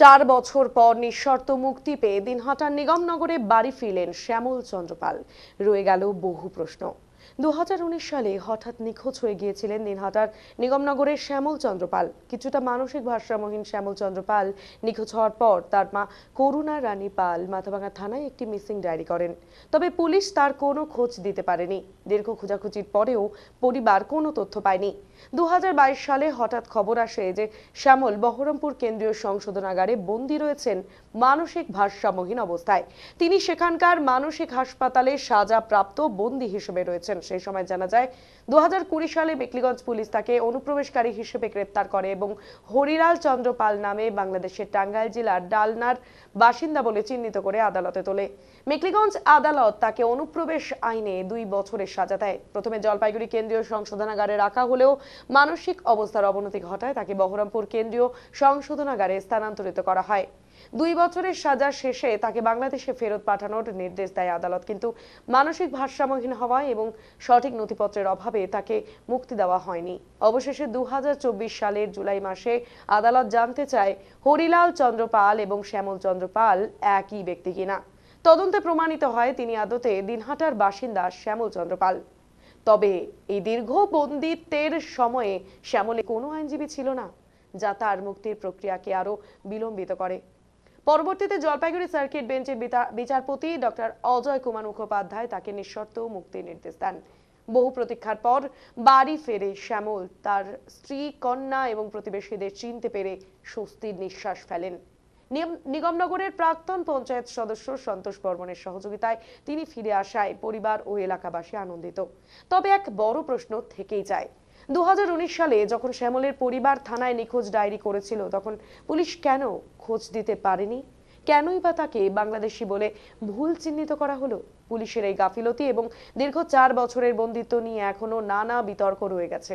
চার বছর পর নিঃশর্ত মুক্তি পেয়ে দিনহাটার নিগমনগরে বাড়ি ফিরলেন শ্যামল চন্দ্রপাল। রয়ে গেল বহু প্রশ্ন। দু হাজার উনিশ সালে হঠাৎ নিখোঁজ হয়ে গিয়েছিলেন দিনহাটার নিগমনগরের শ্যামল চন্দ্রপাল কিছুটা মানসিক ভারসাম্যহীন শ্যামল চন্দ্রপাল নিখোঁজ হওয়ার পর তার মা করুণা রানী পাল মাথাভাঙা থানায় একটি মিসিং ডায়েরি করেন। তবে পুলিশ তার কোনো খোঁজ দিতে পারেনি। দীর্ঘ খোঁজাখুঁজির পরেও পরিবার কোনো তথ্য পায়নি। দু হাজার বাইশ সালে হঠাৎ খবর আসে যে শ্যামল বহরমপুর কেন্দ্রীয় সংশোধনাগারে বন্দী রয়েছেন মানসিক ভারসাম্যহীন অবস্থায়। তিনি সেখানকার মানসিক হাসপাতালে সাজাপ্রাপ্ত বন্দী হিসেবে রয়েছেন। সেই সময় জানা যায় দু সালে মেকলিগঞ্জ পুলিশ তাকে অনুপ্রবেশকারী হিসেবে গ্রেপ্তার করে এবং হরিলাল চন্দ্র পাল নামে বাংলাদেশের টাঙ্গাইল জেলার ডালনার বাসিন্দা বলে চিহ্নিত করে আদালতে তোলে। মেকলিগঞ্জ আদালত তাকে অনুপ্রবেশ আইনে দুই বছরের সাজা দেয়। প্রথমে জলপাইগুড়ি কেন্দ্রীয় সংশোধনাগারে রাখা হলেও মানসিক অবস্থার অবনতি ঘটায়, তাকে বহরমপুর কেন্দ্রীয় সংশোধনাগারে স্থানান্তরিত করা হয়। দুই বছরের সাজা শেষে তাকে বাংলাদেশে ফেরত পাঠানোর নির্দেশ দেয় আদালত, কিন্তু মানসিক ভারসাম্যহীন হওয়ায় এবং সঠিক নথিপত্রের অভাবে তাকে মুক্তি দেওয়া হয়নি। অবশেষে দু সালের জুলাই মাসে আদালত জানতে চায়, হরিলাল চন্দ্র পাল এবং শ্যামল চন্দ্র পাল একই ব্যক্তি কিনা। তদন্তে প্রমাণিত হয়, তিনি আদতে দিনহাটার বাসিন্দা শ্যামল চন্দ্র পাল। তবে এই দীর্ঘ বন্দিত্বের সময়ে শ্যামলে কোনো আইনজীবী ছিল না, যা তার মুক্তির প্রক্রিয়াকে আরও বিলম্বিত করে। পরবর্তীতে জলপাইগুড়ি সার্কিট বেঞ্চের বিচারপতি ডক্টর অজয় কুমার মুখোপাধ্যায় তাকে নিঃশর্ত মুক্তির নির্দেশ দেন। বহু প্রতীক্ষার পর বাড়ি ফেরে শ্যামল। তার স্ত্রী কন্যা এবং প্রতিবেশীদের চিনতে পেরে স্বস্তির নিঃশ্বাস ফেলেন। নিগমনগরের প্রাক্তন পঞ্চায়েত সদস্য সন্তোষ বর্মনের সহযোগিতায় তিনি ফিরে আসায় পরিবার ও এলাকাবাসী আনন্দিত। তবে এক বড় প্রশ্ন থেকেই যায়। দুহাজার উনিশ সালে যখন শ্যামলের পরিবার থানায় নিখোঁজ ডায়েরি করেছিল, তখন পুলিশ কেন খোঁজ দিতে পারেনি? কেনই বা তাকে বাংলাদেশি বলে ভুল চিহ্নিত করা হলো? পুলিশের এই গাফিলতি এবং দীর্ঘ চার বছরের বন্দিত্ব নিয়ে এখনও নানা বিতর্ক রয়ে গেছে।